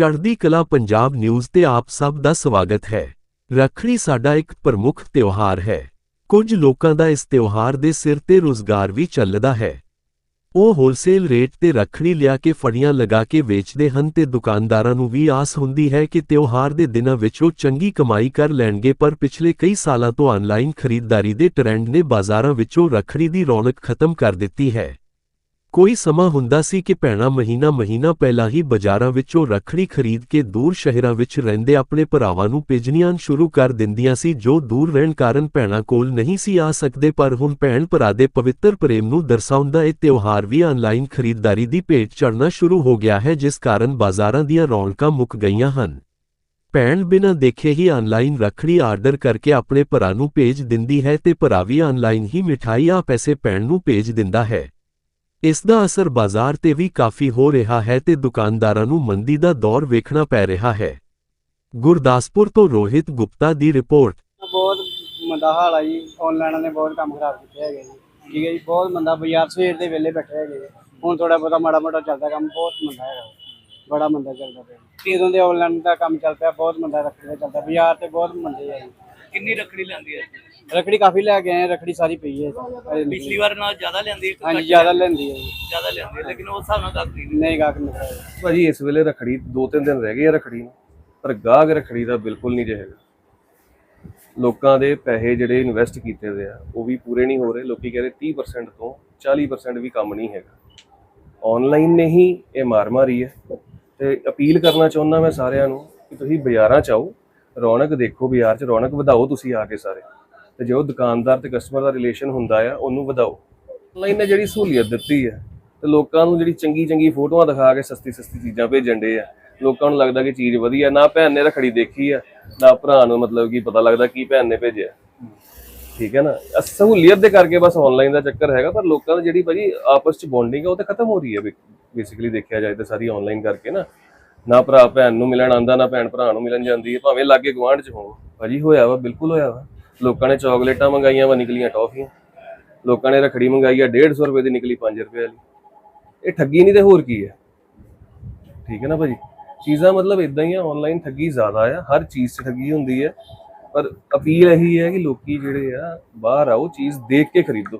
ਚੜ੍ਹਦੀ ਕਲਾ ਪੰਜਾਬ ਨਿਊਜ਼ ਤੇ ਆਪ ਸਭ ਦਾ ਸਵਾਗਤ ਹੈ। ਰੱਖੜੀ ਸਾਡਾ ਇੱਕ ਪ੍ਰਮੁੱਖ ਤਿਉਹਾਰ ਹੈ। ਕੁਝ ਲੋਕਾਂ ਦਾ ਇਸ ਤਿਉਹਾਰ ਦੇ ਸਿਰ ਤੇ ਰੋਜ਼ਗਾਰ ਵੀ ਚੱਲਦਾ ਹੈ। ਉਹ ਹੋਲਸੇਲ ਰੇਟ ਤੇ ਰੱਖੜੀ ਲਿਆ ਕੇ ਫੜੀਆਂ ਲਗਾ ਕੇ ਵੇਚਦੇ ਹਨ ਤੇ ਦੁਕਾਨਦਾਰਾਂ ਨੂੰ ਵੀ ਆਸ ਹੁੰਦੀ ਹੈ ਕਿ ਤਿਉਹਾਰ ਦੇ ਦਿਨਾਂ ਵਿੱਚ ਉਹ ਚੰਗੀ ਕਮਾਈ ਕਰ ਲੈਣਗੇ, ਪਰ ਪਿਛਲੇ ਕਈ ਸਾਲਾਂ ਤੋਂ ਆਨਲਾਈਨ ਖਰੀਦਦਾਰੀ ਦੇ ਟ੍ਰੈਂਡ ਨੇ ਬਾਜ਼ਾਰਾਂ ਵਿੱਚੋਂ ਰੱਖੜੀ ਦੀ ਰੌਣਕ ਖਤਮ ਕਰ ਦਿੱਤੀ ਹੈ। ਕੋਈ ਸਮਾਂ ਹੁੰਦਾ ਸੀ ਕਿ ਭੈਣਾਂ ਮਹੀਨਾ ਮਹੀਨਾ ਪਹਿਲਾਂ ਹੀ ਬਾਜ਼ਾਰਾਂ ਵਿੱਚੋਂ ਰੱਖੜੀ ਖਰੀਦ ਕੇ ਦੂਰ ਸ਼ਹਿਰਾਂ ਵਿੱਚ ਰਹਿੰਦੇ ਆਪਣੇ ਭਰਾਵਾਂ ਨੂੰ ਭੇਜਣੀਆਂ ਸ਼ੁਰੂ ਕਰ ਦਿੰਦੀਆਂ ਸੀ, ਜੋ ਦੂਰ ਰਹਿਣ ਕਾਰਨ ਭੈਣਾਂ ਕੋਲ ਨਹੀਂ ਸੀ ਆ ਸਕਦੇ, ਪਰ ਹੁਣ ਭੈਣ ਭਰਾ ਦੇ ਪਵਿੱਤਰ ਪ੍ਰੇਮ ਨੂੰ ਦਰਸਾਉਂਦਾ ਇਹ ਤਿਉਹਾਰ ਵੀ ਆਨਲਾਈਨ ਖਰੀਦਦਾਰੀ ਦੀ ਭੇਟ ਚੜ੍ਹਨਾ ਸ਼ੁਰੂ ਹੋ ਗਿਆ ਹੈ, ਜਿਸ ਕਾਰਨ ਬਾਜ਼ਾਰਾਂ ਦੀਆਂ ਰੌਣਕਾਂ ਮੁੱਕ ਗਈਆਂ ਹਨ। ਭੈਣ ਬਿਨਾਂ ਦੇਖੇ ਹੀ ਆਨਲਾਈਨ ਰੱਖੜੀ ਆਰਡਰ ਕਰਕੇ ਆਪਣੇ ਭਰਾ ਨੂੰ ਭੇਜ ਦਿੰਦੀ ਹੈ ਤੇ ਭਰਾ ਵੀ ਆਨਲਾਈਨ ਹੀ ਮਿਠਾਈ ਆ ਪੈਸੇ ਭੈਣ ਨੂੰ ਭੇਜ ਦਿੰਦਾ ਹੈ। ਇਸ ਦਾ ਅਸਰ ਬਾਜ਼ਾਰ ਤੇ ਵੀ ਕਾਫੀ ਹੋ ਰਿਹਾ ਹੈ ਤੇ ਦੁਕਾਨਦਾਰਾਂ ਨੂੰ ਮੰਦੀ ਦਾ ਦੌਰ ਵੇਖਣਾ ਪੈ ਰਿਹਾ ਹੈ। ਗੁਰਦਾਸਪੁਰ ਤੋਂ ਰੋਹਿਤ ਗੁਪਤਾ ਦੀ ਰਿਪੋਰਟ। ਬਹੁਤ ਮੰਦਾ ਹਾਲ ਆ ਜੀ। ਆਨਲਾਈਨ ਨੇ ਬਹੁਤ ਕੰਮ ਖਰਾਬ ਕੀਤੇ ਹੈਗੇ ਜੀ। ਠੀਕ ਹੈ ਜੀ, ਬਹੁਤ ਮੰਦਾ। ਬਾਜ਼ਾਰ ਸਵੇਰ ਦੇ ਵੇਲੇ ਬੈਠੇ ਹੈਗੇ ਹੁਣ ਥੋੜਾ ਬਹੁਤਾ ਮਾੜਾ ਮੋਟਾ ਚੱਲਦਾ ਕੰਮ, ਬਹੁਤ ਮੰਦਾ ਹੈਗਾ। ਬੜਾ ਮੰਦਾ ਚੱਲਦਾ ਪਿਆ ਜਦੋਂ ਦੇ ਆਨਲਾਈਨ ਦਾ ਕੰਮ ਚੱਲ ਪਿਆ, ਬਹੁਤ ਮੰਦਾ ਰੱਖੜੀ ਚੱਲਦਾ। ਬਾਜ਼ਾਰ ਤੇ ਬਹੁਤ ਮੰਦੇ ਆ ਜੀ। ਕਿੰਨੀ ਰੱਖੜੀ ਲੈਂਦੀ ਹੈ? ਰੱਖੜੀ ਕਾਫੀ ਲੈ ਕੇ ਆਏ ਰੱਖੜੀ ਸਾਰੀ ਪਈ ਹੈ। ਪਿਛਲੀ ਵਾਰ ਨਾਲ ਜ਼ਿਆਦਾ ਲੈਂਦੀ ਹੈ ਹਾਂਜੀ ਜ਼ਿਆਦਾ ਲੈਂਦੀ ਹੈ ਜੀ। ਜ਼ਿਆਦਾ ਲੈਂਦੀ ਹੈ ਲੇਕਿਨ ਉਸ ਹਿਸਾਬ ਨਾਲ ਗੱਲ ਨਹੀਂ। ਨਹੀਂ ਗਾਹਕ ਜੀ। ਭਾਜੀ ਇਸ ਵੇਲੇ ਰਖੜੀ ਦੋ ਤਿੰਨ ਦਿਨ ਰਹਿ ਗਏ ਆ ਰਖੜੀ ਨੂੰ ਪਰ ਗਾਹਕ ਰਖੜੀ ਦਾ ਬਿਲਕੁਲ ਨਹੀਂ ਰਹੇਗਾ ਲੋਕਾਂ ਦੇ ਪੈਸੇ ਜਿਹੜੇ ਇਨਵੈਸਟ ਕੀਤੇ ਹੋਏ ਆ ਉਹ ਵੀ ਪੂਰੇ ਨਹੀਂ ਹੋ ਰਹੇ। ਲੋਕੀ ਕਹਿੰਦੇ 30% ਤੋਂ 40% ਵੀ ਕੰਮ ਨਹੀਂ ਹੈਗਾ। ਆਨਲਾਈਨ ਨੇ ਹੀ ਇਹ ਮਾਰ ਮਾਰੀ ਹੈ। ਤੇ ਅਪੀਲ ਕਰਨਾ ਚਾਹੁੰਦਾ ਮੈਂ ਸਾਰਿਆਂ ਨੂੰ ਕਿ ਤੁਸੀਂ ਬਾਜ਼ਾਰਾਂ ਚ ਆਓ ਰੌਣਕ ਦੇਖੋ ਬਾਜ਼ਾਰ ਚ, ਰੌਣਕ ਵਧਾਓ ਤੁਸੀਂ ਆ ਕੇ ਸਾਰੇ। ਤੇ ਜੋ ਦੁਕਾਨਦਾਰ ਤੇ ਕਸਟਮਰ ਦਾ ਰਿਲੇਸ਼ਨ ਹੁੰਦਾ ਆ, ਉਹਨੂੰ ਵਧਾਓ। ਆਨਲਾਈਨ ਨੇ ਜਿਹੜੀ ਸਹੂਲੀਅਤ ਦਿੱਤੀ ਹੈ ਤੇ ਲੋਕਾਂ ਨੂੰ ਜਿਹੜੀ ਚੰਗੀ ਚੰਗੀ ਫੋਟੋਆਂ ਦਿਖਾ ਕੇ ਸਸਤੀ ਸਸਤੀ ਚੀਜ਼ਾਂ ਭੇਜਣ ਦੇ ਆ। ਲੋਕਾਂ ਨੂੰ ਲੱਗਦਾ ਕਿ ਚੀਜ਼ ਵਧੀਆ, ਨਾ ਭੈਣ ਨੇ ਰਖੜੀ ਦੇਖੀ ਆ, ਨਾ ਭਰਾ ਨੂੰ ਮਤਲਬ ਕਿ ਪਤਾ ਲੱਗਦਾ ਕੀ ਭੈਣ ਨੇ ਭੇਜਿਆ। ਠੀਕ ਹੈ ਨਾ? ਸਹੂਲੀਅਤ ਦੇ ਕਰਕੇ ਬਸ ਆਨਲਾਈਨ ਦਾ ਚੱਕਰ ਹੈਗਾ, ਪਰ ਲੋਕਾਂ ਦੀ ਜਿਹੜੀ ਭਾਜੀ ਆਪਸ ਚ ਬੌਂਡਿੰਗ ਹੈ ਉਹ ਤਾਂ ਖਤਮ ਹੋ ਰਹੀ ਹੈ ਬੇਸਿਕਲੀ ਦੇਖਿਆ ਜਾਏ ਤਾਂ ਸਾਰੀ ਆਨਲਾਈਨ ਕਰਕੇ ਨਾ। ਨਾ ਭਰਾ ਭੈਣ ਨੂੰ ਮਿਲਣ ਆਂਦਾ ਨਾ ਭੈਣ ਭਰਾ ਨੂੰ ਮਿਲਣ ਜਾਂਦੀ ਹੈ, ਭਾਵੇਂ ਲਾਗੇ ਗਵਾਂਢ ਚ ਹੋਵੋ ਭਾਜੀ ਹੋਇਆ ਵਾ, ਬਿਲਕੁਲ ਹੋਇਆ ਵਾ। ਲੋਕਾਂ ਨੇ ਚਾਕਲੇਟਾਂ ਮੰਗਾਈਆਂ ਵਾ, ਨਿਕਲੀਆਂ ਟੌਫੀਆਂ। ਲੋਕਾਂ ਨੇ ਰਖੜੀ ਮੰਗਾਈ ਆ 150 ਰੁਪਏ ਦੀ ਨਿਕਲੀ 5 ਰੁਪਏ ਵਾਲੀ। ਇਹ ਠੱਗੀ ਨਹੀਂ ਤੇ ਹੋਰ ਕੀ ਹੈ? ਠੀਕ ਹੈ ਨਾ ਭਾਜੀ? ਚੀਜ਼ਾਂ ਮਤਲਬ ਇਦਾਂ ਹੀ ਆ ਆਨਲਾਈਨ ਠੱਗੀ ਜ਼ਿਆਦਾ ਆ, ਹਰ ਚੀਜ਼ 'ਚ ਠੱਗੀ ਹੁੰਦੀ ਹੈ। ਪਰ ਅਪੀਲ ਇਹੀ ਹੈ ਕਿ ਲੋਕੀ ਜਿਹੜੇ ਆ, ਬਾਹਰ ਆਓ, ਚੀਜ਼ ਦੇਖ ਕੇ ਖਰੀਦੋ।